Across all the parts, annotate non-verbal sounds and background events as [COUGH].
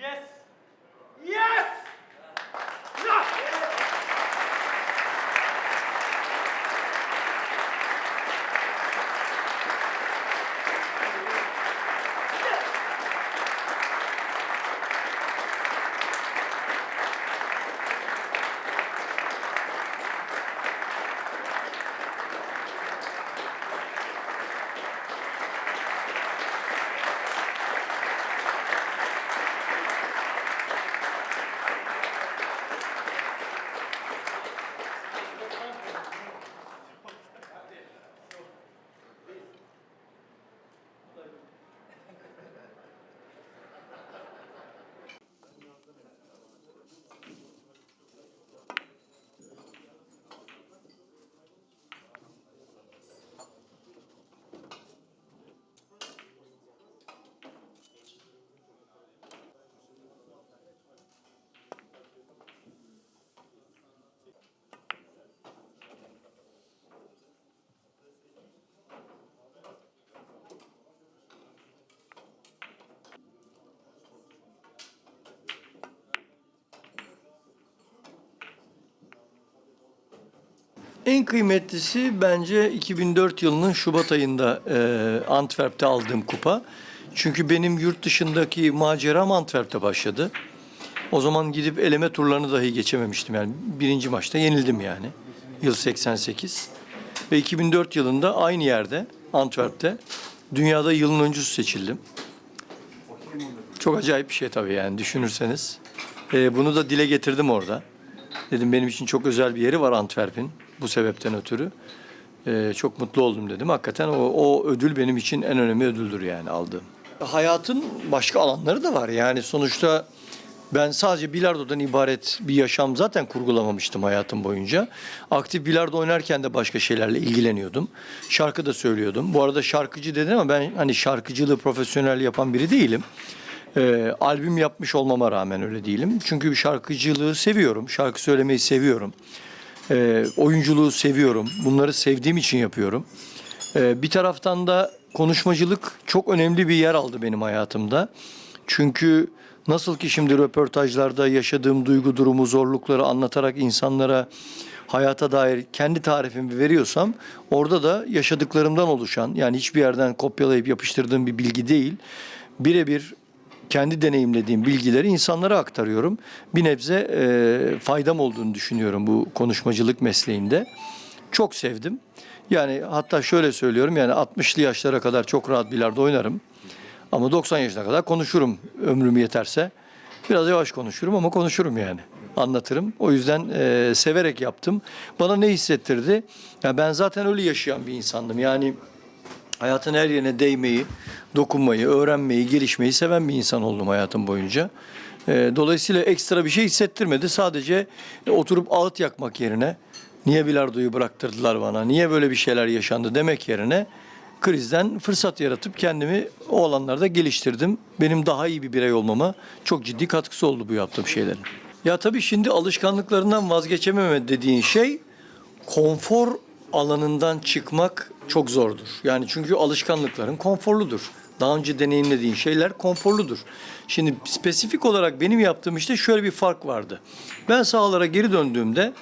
Yes! En kıymetlisi bence 2004 yılının Şubat ayında e, Antwerp'te aldığım kupa. Çünkü benim yurt dışındaki maceram Antwerp'te başladı. O zaman gidip eleme turlarını dahi geçememiştim yani. Birinci maçta yenildim yani. Yıl 88. Ve 2004 yılında aynı yerde Antwerp'te dünyada yılın öncüsü seçildim. Çok acayip bir şey tabii yani düşünürseniz. E, bunu da dile getirdim orada. Dedim benim için çok özel bir yeri var Antwerp'in bu sebepten ötürü. Ee, çok mutlu oldum dedim. Hakikaten o, o ödül benim için en önemli ödüldür yani aldığım. Hayatın başka alanları da var. Yani sonuçta ben sadece bilardodan ibaret bir yaşam zaten kurgulamamıştım hayatım boyunca. Aktif bilardo oynarken de başka şeylerle ilgileniyordum. Şarkı da söylüyordum. Bu arada şarkıcı dedin ama ben hani şarkıcılığı profesyonel yapan biri değilim. Ee, albüm yapmış olmama rağmen öyle değilim. Çünkü şarkıcılığı seviyorum. Şarkı söylemeyi seviyorum. Ee, oyunculuğu seviyorum. Bunları sevdiğim için yapıyorum. Ee, bir taraftan da konuşmacılık çok önemli bir yer aldı benim hayatımda. Çünkü nasıl ki şimdi röportajlarda yaşadığım duygu durumu, zorlukları anlatarak insanlara hayata dair kendi tarifimi veriyorsam orada da yaşadıklarımdan oluşan yani hiçbir yerden kopyalayıp yapıştırdığım bir bilgi değil. Birebir kendi deneyimlediğim bilgileri insanlara aktarıyorum. Bir nebze e, faydam olduğunu düşünüyorum bu konuşmacılık mesleğinde. Çok sevdim. Yani hatta şöyle söylüyorum yani 60'lı yaşlara kadar çok rahat bilardo oynarım. Ama 90 yaşına kadar konuşurum ömrüm yeterse. Biraz yavaş konuşurum ama konuşurum yani. Anlatırım. O yüzden e, severek yaptım. Bana ne hissettirdi? Ya ben zaten öyle yaşayan bir insandım. Yani hayatın her yerine değmeyi, dokunmayı, öğrenmeyi, gelişmeyi seven bir insan oldum hayatım boyunca. Ee, dolayısıyla ekstra bir şey hissettirmedi. Sadece e, oturup ağıt yakmak yerine niye bilardoyu bıraktırdılar bana, niye böyle bir şeyler yaşandı demek yerine krizden fırsat yaratıp kendimi o alanlarda geliştirdim. Benim daha iyi bir birey olmama çok ciddi katkısı oldu bu yaptığım şeylerin. Ya tabii şimdi alışkanlıklarından vazgeçememe dediğin şey konfor alanından çıkmak çok zordur. Yani çünkü alışkanlıkların konforludur. Daha önce deneyimlediğin şeyler konforludur. Şimdi spesifik olarak benim yaptığım işte şöyle bir fark vardı. Ben sahalara geri döndüğümde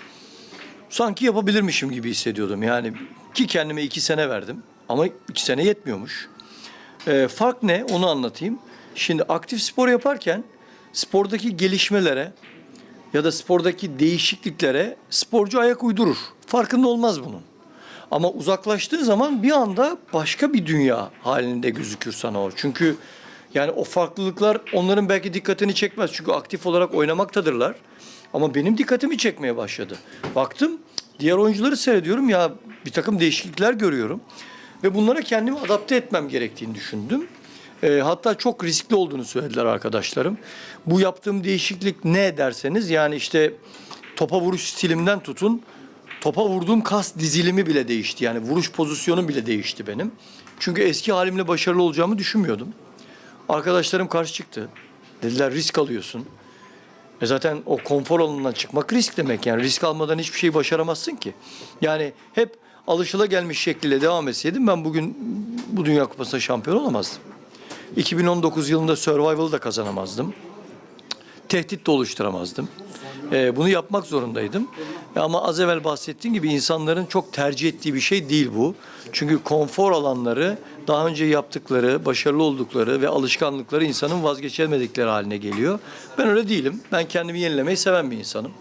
sanki yapabilirmişim gibi hissediyordum. Yani ki kendime iki sene verdim ama iki sene yetmiyormuş. Ee, fark ne onu anlatayım. Şimdi aktif spor yaparken spordaki gelişmelere ya da spordaki değişikliklere sporcu ayak uydurur. Farkında olmaz bunun. Ama uzaklaştığı zaman bir anda başka bir dünya halinde gözükür sana o. Çünkü yani o farklılıklar onların belki dikkatini çekmez. Çünkü aktif olarak oynamaktadırlar. Ama benim dikkatimi çekmeye başladı. Baktım diğer oyuncuları seyrediyorum ya bir takım değişiklikler görüyorum. Ve bunlara kendimi adapte etmem gerektiğini düşündüm. E, hatta çok riskli olduğunu söylediler arkadaşlarım. Bu yaptığım değişiklik ne derseniz yani işte topa vuruş stilimden tutun topa vurduğum kas dizilimi bile değişti. Yani vuruş pozisyonum bile değişti benim. Çünkü eski halimle başarılı olacağımı düşünmüyordum. Arkadaşlarım karşı çıktı. Dediler risk alıyorsun. E zaten o konfor alanından çıkmak risk demek yani. Risk almadan hiçbir şey başaramazsın ki. Yani hep alışılagelmiş şekliyle devam etseydim ben bugün bu Dünya Kupası'nda şampiyon olamazdım. 2019 yılında Survival'ı da kazanamazdım. Tehdit de oluşturamazdım. Ee, bunu yapmak zorundaydım. Ama az evvel bahsettiğim gibi insanların çok tercih ettiği bir şey değil bu. Çünkü konfor alanları daha önce yaptıkları, başarılı oldukları ve alışkanlıkları insanın vazgeçemedikleri haline geliyor. Ben öyle değilim. Ben kendimi yenilemeyi seven bir insanım.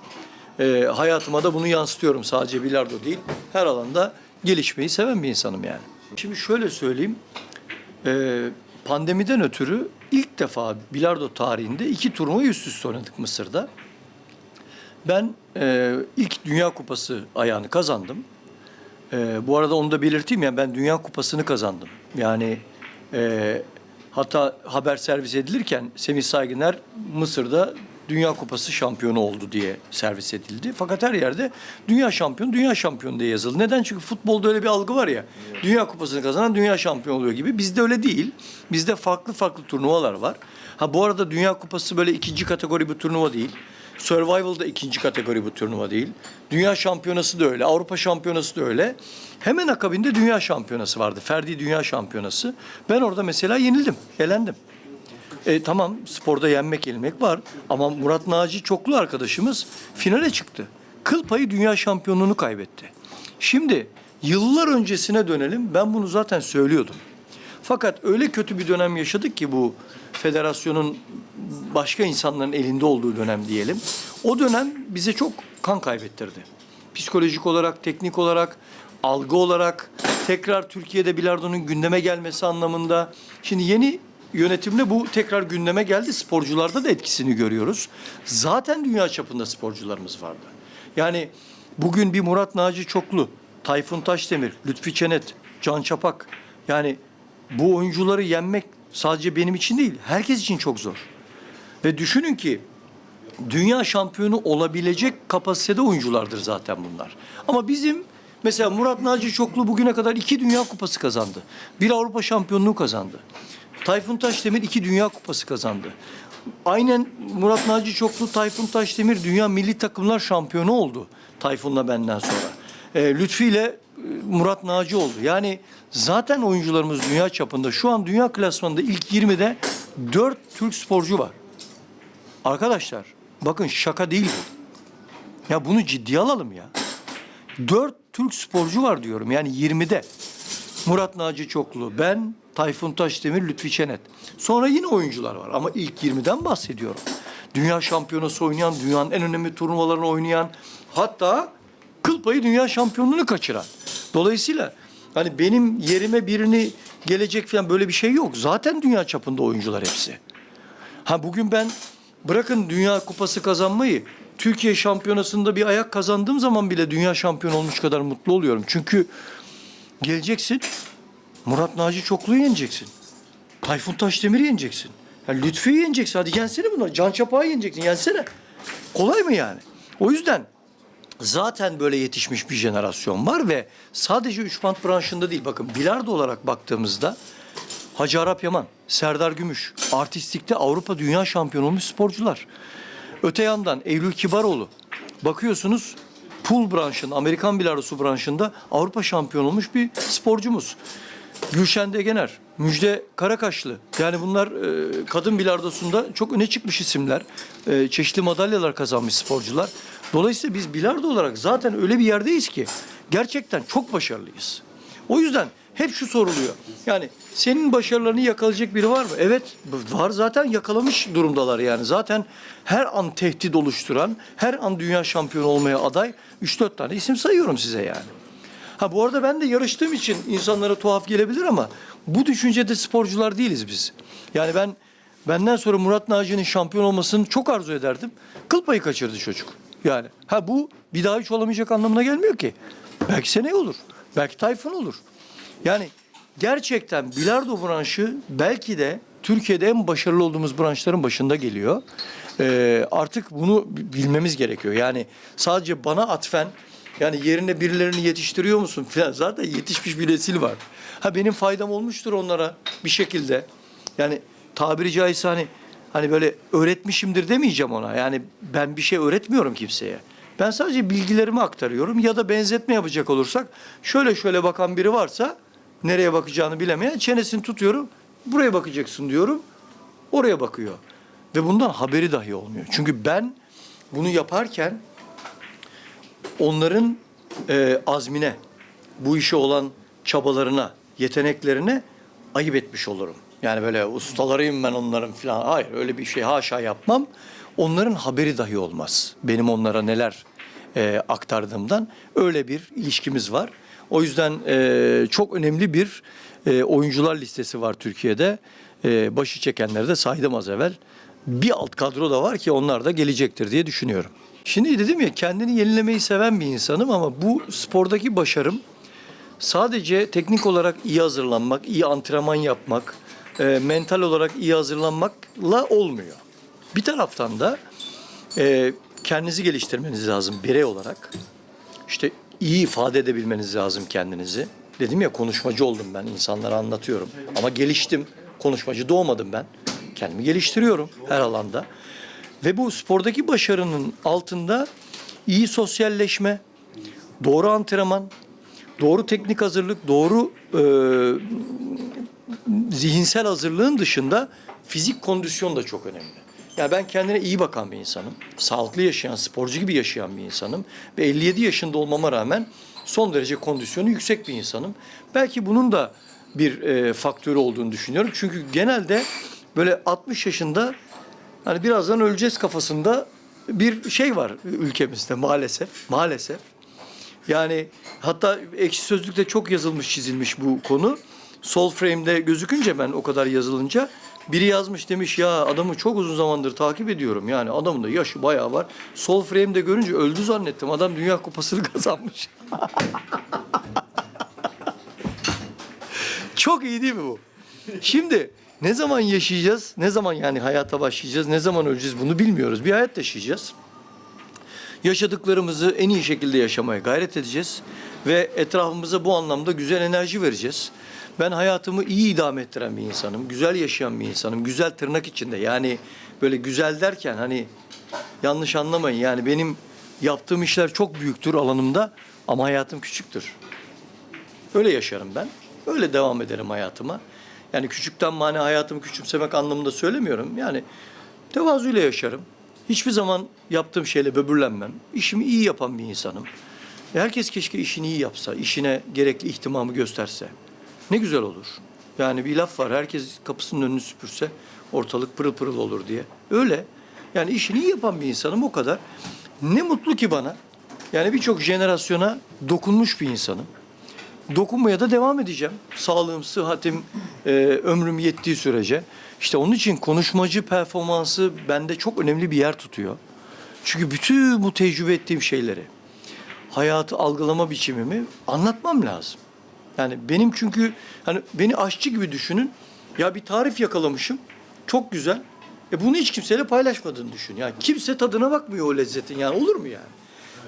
Ee, hayatıma da bunu yansıtıyorum. Sadece bilardo değil, her alanda gelişmeyi seven bir insanım yani. Şimdi şöyle söyleyeyim. Ee, pandemiden ötürü ilk defa bilardo tarihinde iki turnuva üst üste oynadık Mısır'da. Ben e, ilk Dünya Kupası ayağını kazandım. E, bu arada onu da belirteyim ya ben Dünya Kupası'nı kazandım. Yani e, hatta haber servis edilirken Semih Saygıner Mısır'da Dünya Kupası şampiyonu oldu diye servis edildi. Fakat her yerde dünya şampiyonu, dünya şampiyonu diye yazıldı. Neden? Çünkü futbolda öyle bir algı var ya. Dünya Kupası'nı kazanan dünya şampiyonu oluyor gibi. Bizde öyle değil. Bizde farklı farklı turnuvalar var. Ha bu arada Dünya Kupası böyle ikinci kategori bir turnuva değil. Survival'da ikinci kategori bu turnuva değil. Dünya şampiyonası da öyle. Avrupa şampiyonası da öyle. Hemen akabinde dünya şampiyonası vardı. Ferdi dünya şampiyonası. Ben orada mesela yenildim. Elendim. E, tamam sporda yenmek yenilmek var. Ama Murat Naci Çoklu arkadaşımız finale çıktı. Kıl payı dünya şampiyonluğunu kaybetti. Şimdi yıllar öncesine dönelim. Ben bunu zaten söylüyordum. Fakat öyle kötü bir dönem yaşadık ki bu federasyonun başka insanların elinde olduğu dönem diyelim. O dönem bize çok kan kaybettirdi. Psikolojik olarak, teknik olarak, algı olarak tekrar Türkiye'de bilardonun gündeme gelmesi anlamında. Şimdi yeni yönetimle bu tekrar gündeme geldi. Sporcularda da etkisini görüyoruz. Zaten dünya çapında sporcularımız vardı. Yani bugün bir Murat Naci Çoklu, Tayfun Taşdemir, Lütfi Çenet, Can Çapak yani bu oyuncuları yenmek sadece benim için değil, herkes için çok zor. Ve düşünün ki dünya şampiyonu olabilecek kapasitede oyunculardır zaten bunlar. Ama bizim mesela Murat Naci Çoklu bugüne kadar iki dünya kupası kazandı. Bir Avrupa şampiyonluğu kazandı. Tayfun Taşdemir iki dünya kupası kazandı. Aynen Murat Naci Çoklu, Tayfun Taşdemir dünya milli takımlar şampiyonu oldu. Tayfun'la benden sonra. E, Lütfi ile e, Murat Naci oldu. Yani zaten oyuncularımız dünya çapında. Şu an dünya klasmanında ilk 20'de 4 Türk sporcu var. Arkadaşlar bakın şaka değil bu. Ya bunu ciddiye alalım ya. Dört Türk sporcu var diyorum yani 20'de. Murat Naci Çoklu, ben, Tayfun Taşdemir, Lütfi Çenet. Sonra yine oyuncular var ama ilk 20'den bahsediyorum. Dünya şampiyonası oynayan, dünyanın en önemli turnuvalarını oynayan, hatta kıl payı dünya şampiyonluğunu kaçıran. Dolayısıyla hani benim yerime birini gelecek falan böyle bir şey yok. Zaten dünya çapında oyuncular hepsi. Ha bugün ben bırakın Dünya Kupası kazanmayı Türkiye şampiyonasında bir ayak kazandığım zaman bile dünya şampiyonu olmuş kadar mutlu oluyorum. Çünkü geleceksin Murat Naci Çoklu'yu yeneceksin. Tayfun Taşdemir'i yeneceksin. Ya Lütfü'yü yeneceksin. Hadi yensene bunları. Can Çapak'ı yeneceksin. Yensene. Kolay mı yani? O yüzden zaten böyle yetişmiş bir jenerasyon var ve sadece üç bant branşında değil. Bakın bilardo olarak baktığımızda Hacı Arap Yaman, Serdar Gümüş, artistlikte Avrupa Dünya Şampiyonu olmuş sporcular. Öte yandan Eylül Kibaroğlu. Bakıyorsunuz pool branşında, Amerikan bilardosu branşında Avrupa şampiyonu olmuş bir sporcumuz. Gülşen Degener, Müjde Karakaşlı. Yani bunlar e, kadın bilardosunda çok öne çıkmış isimler. E, çeşitli madalyalar kazanmış sporcular. Dolayısıyla biz bilardo olarak zaten öyle bir yerdeyiz ki gerçekten çok başarılıyız. O yüzden hep şu soruluyor. Yani senin başarılarını yakalayacak biri var mı? Evet var zaten yakalamış durumdalar yani. Zaten her an tehdit oluşturan, her an dünya şampiyonu olmaya aday 3-4 tane isim sayıyorum size yani. Ha bu arada ben de yarıştığım için insanlara tuhaf gelebilir ama bu düşüncede sporcular değiliz biz. Yani ben benden sonra Murat Naci'nin şampiyon olmasını çok arzu ederdim. Kıl payı kaçırdı çocuk. Yani ha bu bir daha hiç olamayacak anlamına gelmiyor ki. Belki seneye olur. Belki Tayfun olur. Yani gerçekten bilardo branşı belki de Türkiye'de en başarılı olduğumuz branşların başında geliyor. Ee, artık bunu bilmemiz gerekiyor. Yani sadece bana atfen yani yerine birilerini yetiştiriyor musun falan zaten yetişmiş bir nesil var. Ha benim faydam olmuştur onlara bir şekilde. Yani tabiri caizse hani hani böyle öğretmişimdir demeyeceğim ona. Yani ben bir şey öğretmiyorum kimseye. Ben sadece bilgilerimi aktarıyorum ya da benzetme yapacak olursak şöyle şöyle bakan biri varsa nereye bakacağını bilemeyen çenesini tutuyorum. Buraya bakacaksın diyorum. Oraya bakıyor. ve bundan haberi dahi olmuyor. Çünkü ben bunu yaparken onların e, azmine, bu işe olan çabalarına, yeteneklerine ayıp etmiş olurum. Yani böyle ustalarıyım ben onların falan. Hayır öyle bir şey haşa yapmam. Onların haberi dahi olmaz. Benim onlara neler e, aktardığımdan öyle bir ilişkimiz var. O yüzden e, çok önemli bir e, oyuncular listesi var Türkiye'de. E, başı çekenleri de saydım az evvel. Bir alt kadro da var ki onlar da gelecektir diye düşünüyorum. Şimdi dedim ya kendini yenilemeyi seven bir insanım ama bu spordaki başarım sadece teknik olarak iyi hazırlanmak, iyi antrenman yapmak, e, mental olarak iyi hazırlanmakla olmuyor. Bir taraftan da e, kendinizi geliştirmeniz lazım birey olarak. İşte iyi ifade edebilmeniz lazım kendinizi. Dedim ya konuşmacı oldum ben, insanlara anlatıyorum. Ama geliştim, konuşmacı doğmadım ben. Kendimi geliştiriyorum her alanda. Ve bu spordaki başarının altında iyi sosyalleşme, doğru antrenman, doğru teknik hazırlık, doğru e, zihinsel hazırlığın dışında fizik kondisyon da çok önemli. Yani ben kendine iyi bakan bir insanım. Sağlıklı yaşayan, sporcu gibi yaşayan bir insanım. Ve 57 yaşında olmama rağmen son derece kondisyonu yüksek bir insanım. Belki bunun da bir e, faktörü olduğunu düşünüyorum. Çünkü genelde böyle 60 yaşında hani birazdan öleceğiz kafasında bir şey var ülkemizde maalesef. Maalesef. Yani hatta ekşi sözlükte çok yazılmış çizilmiş bu konu. Sol frame'de gözükünce ben o kadar yazılınca biri yazmış demiş ya adamı çok uzun zamandır takip ediyorum. Yani adamın da yaşı bayağı var. Sol frame'de görünce öldü zannettim. Adam Dünya Kupası'nı [LAUGHS] kazanmış. çok iyi değil mi bu? Şimdi ne zaman yaşayacağız? Ne zaman yani hayata başlayacağız? Ne zaman öleceğiz? Bunu bilmiyoruz. Bir hayat yaşayacağız yaşadıklarımızı en iyi şekilde yaşamaya gayret edeceğiz ve etrafımıza bu anlamda güzel enerji vereceğiz. Ben hayatımı iyi idame ettiren bir insanım, güzel yaşayan bir insanım, güzel tırnak içinde. Yani böyle güzel derken hani yanlış anlamayın yani benim yaptığım işler çok büyüktür alanımda ama hayatım küçüktür. Öyle yaşarım ben. Öyle devam ederim hayatıma. Yani küçükten mani hayatımı küçümsemek anlamında söylemiyorum. Yani tevazuyla yaşarım. Hiçbir zaman yaptığım şeyle böbürlenmem. İşimi iyi yapan bir insanım. Herkes keşke işini iyi yapsa, işine gerekli ihtimamı gösterse. Ne güzel olur. Yani bir laf var, herkes kapısının önünü süpürse ortalık pırıl pırıl olur diye. Öyle. Yani işini iyi yapan bir insanım o kadar. Ne mutlu ki bana. Yani birçok jenerasyona dokunmuş bir insanım dokunmaya da devam edeceğim. Sağlığım, sıhhatim, e, ömrüm yettiği sürece. İşte onun için konuşmacı performansı bende çok önemli bir yer tutuyor. Çünkü bütün bu tecrübe ettiğim şeyleri, hayatı algılama biçimimi anlatmam lazım. Yani benim çünkü hani beni aşçı gibi düşünün. Ya bir tarif yakalamışım. Çok güzel. E bunu hiç kimseyle paylaşmadığını düşün. Yani kimse tadına bakmıyor o lezzetin. Yani olur mu yani?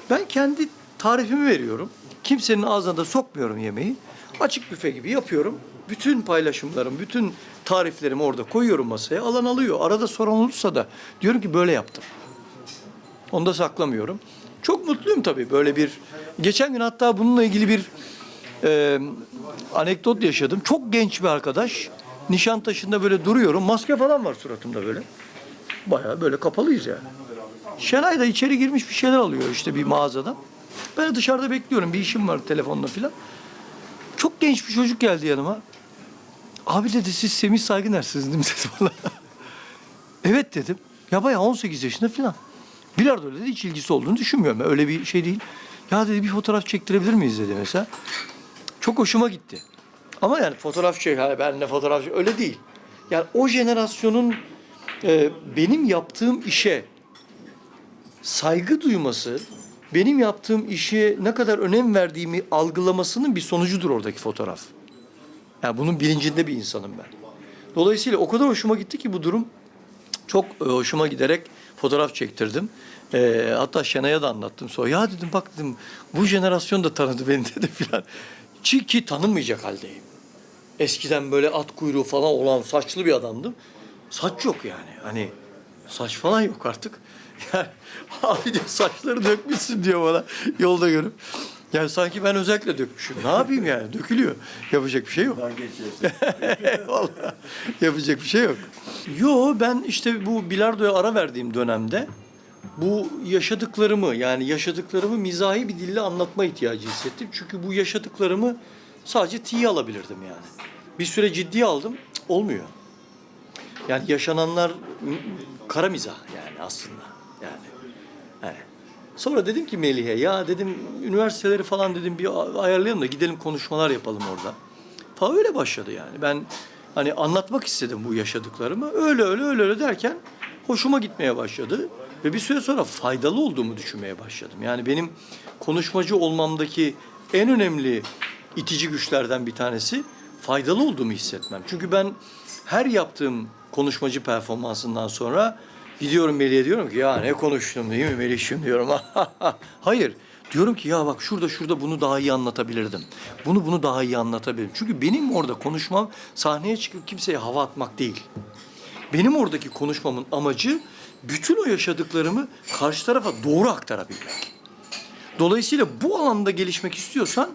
Ben kendi tarifimi veriyorum. Kimsenin ağzına da sokmuyorum yemeği. Açık büfe gibi yapıyorum. Bütün paylaşımlarım, bütün tariflerimi orada koyuyorum masaya. Alan alıyor. Arada soran olursa da diyorum ki böyle yaptım. Onu da saklamıyorum. Çok mutluyum tabii böyle bir... Geçen gün hatta bununla ilgili bir e, anekdot yaşadım. Çok genç bir arkadaş. Nişantaşı'nda böyle duruyorum. Maske falan var suratımda böyle. Bayağı böyle kapalıyız yani. Şenay da içeri girmiş bir şeyler alıyor işte bir mağazadan. Ben de dışarıda bekliyorum. Bir işim var telefonla filan. Çok genç bir çocuk geldi yanıma. Abi dedi siz Semih Saygıner'siniz değil mi [LAUGHS] dedi evet dedim. Ya bayağı 18 yaşında filan. Bilardo dedi hiç ilgisi olduğunu düşünmüyorum. Öyle bir şey değil. Ya dedi bir fotoğraf çektirebilir miyiz dedi mesela. Çok hoşuma gitti. Ama yani fotoğraf çek, hani ben ne fotoğraf öyle değil. Yani o jenerasyonun e, benim yaptığım işe saygı duyması, benim yaptığım işe ne kadar önem verdiğimi algılamasının bir sonucudur oradaki fotoğraf. Yani bunun bilincinde bir insanım ben. Dolayısıyla o kadar hoşuma gitti ki bu durum çok e, hoşuma giderek fotoğraf çektirdim. E, hatta Şenay'a da anlattım sonra. Ya dedim bak dedim bu jenerasyon da tanıdı beni [LAUGHS] dedi filan. Ki, ki tanınmayacak haldeyim. Eskiden böyle at kuyruğu falan olan saçlı bir adamdım. Saç yok yani. Hani saç falan yok artık. Yani [LAUGHS] abi diyor saçları dökmüşsün diyor bana yolda görüp. Yani sanki ben özellikle dökmüşüm. Ne yapayım yani? Dökülüyor. Yapacak bir şey yok. [LAUGHS] Vallahi yapacak bir şey yok. Yo ben işte bu bilardoya ara verdiğim dönemde bu yaşadıklarımı yani yaşadıklarımı mizahi bir dille anlatma ihtiyacı hissettim. Çünkü bu yaşadıklarımı sadece tiye alabilirdim yani. Bir süre ciddiye aldım. Cık, Olmuyor. Yani yaşananlar m- kara mizah yani aslında. Yani. Sonra dedim ki Melih'e ya dedim üniversiteleri falan dedim bir ayarlayalım da gidelim konuşmalar yapalım orada. Falan öyle başladı yani. Ben hani anlatmak istedim bu yaşadıklarımı. Öyle öyle öyle öyle derken hoşuma gitmeye başladı. Ve bir süre sonra faydalı olduğumu düşünmeye başladım. Yani benim konuşmacı olmamdaki en önemli itici güçlerden bir tanesi faydalı olduğumu hissetmem. Çünkü ben her yaptığım konuşmacı performansından sonra gidiyorum Melih'e diyorum ki ya ne konuştum değil mi Melih'ciğim diyorum. [LAUGHS] Hayır. Diyorum ki ya bak şurada şurada bunu daha iyi anlatabilirdim. Bunu bunu daha iyi anlatabilirim. Çünkü benim orada konuşmam sahneye çıkıp kimseye hava atmak değil. Benim oradaki konuşmamın amacı bütün o yaşadıklarımı karşı tarafa doğru aktarabilmek. Dolayısıyla bu alanda gelişmek istiyorsan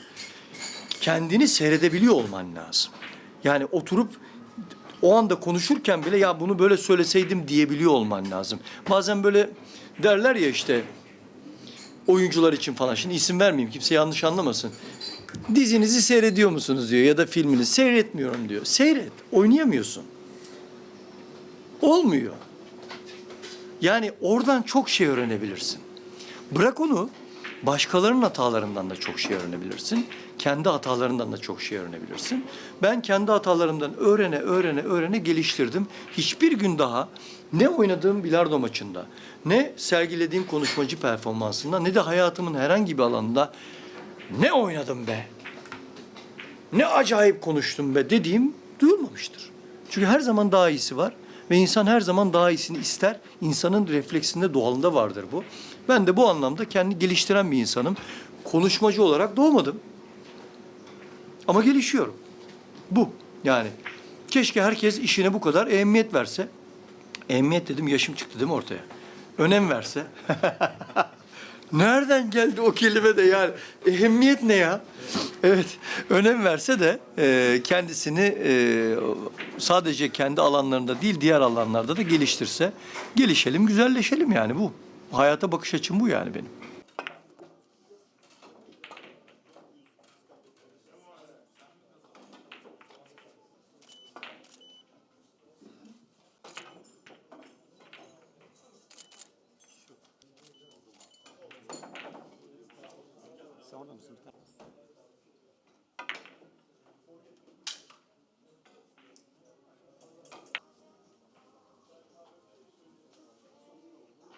kendini seyredebiliyor olman lazım. Yani oturup o anda konuşurken bile ya bunu böyle söyleseydim diyebiliyor olman lazım. Bazen böyle derler ya işte oyuncular için falan. Şimdi isim vermeyeyim kimse yanlış anlamasın. Dizinizi seyrediyor musunuz diyor ya da filmini seyretmiyorum diyor. Seyret, oynayamıyorsun. Olmuyor. Yani oradan çok şey öğrenebilirsin. Bırak onu, başkalarının hatalarından da çok şey öğrenebilirsin. Kendi hatalarından da çok şey öğrenebilirsin. Ben kendi hatalarımdan öğrene, öğrene, öğrene geliştirdim. Hiçbir gün daha ne oynadığım bilardo maçında, ne sergilediğim konuşmacı performansında, ne de hayatımın herhangi bir alanında ne oynadım be, ne acayip konuştum be dediğim duyulmamıştır. Çünkü her zaman daha iyisi var ve insan her zaman daha iyisini ister. İnsanın refleksinde doğalında vardır bu. Ben de bu anlamda kendi geliştiren bir insanım. Konuşmacı olarak doğmadım. Ama gelişiyorum. Bu yani. Keşke herkes işine bu kadar ehemmiyet verse. Ehemmiyet dedim yaşım çıktı değil mi ortaya? Önem verse. [LAUGHS] Nereden geldi o kelime de yani? Ehemmiyet ne ya? Evet, önem verse de e, kendisini e, sadece kendi alanlarında değil diğer alanlarda da geliştirse, gelişelim, güzelleşelim yani bu. Hayata bakış açım bu yani benim.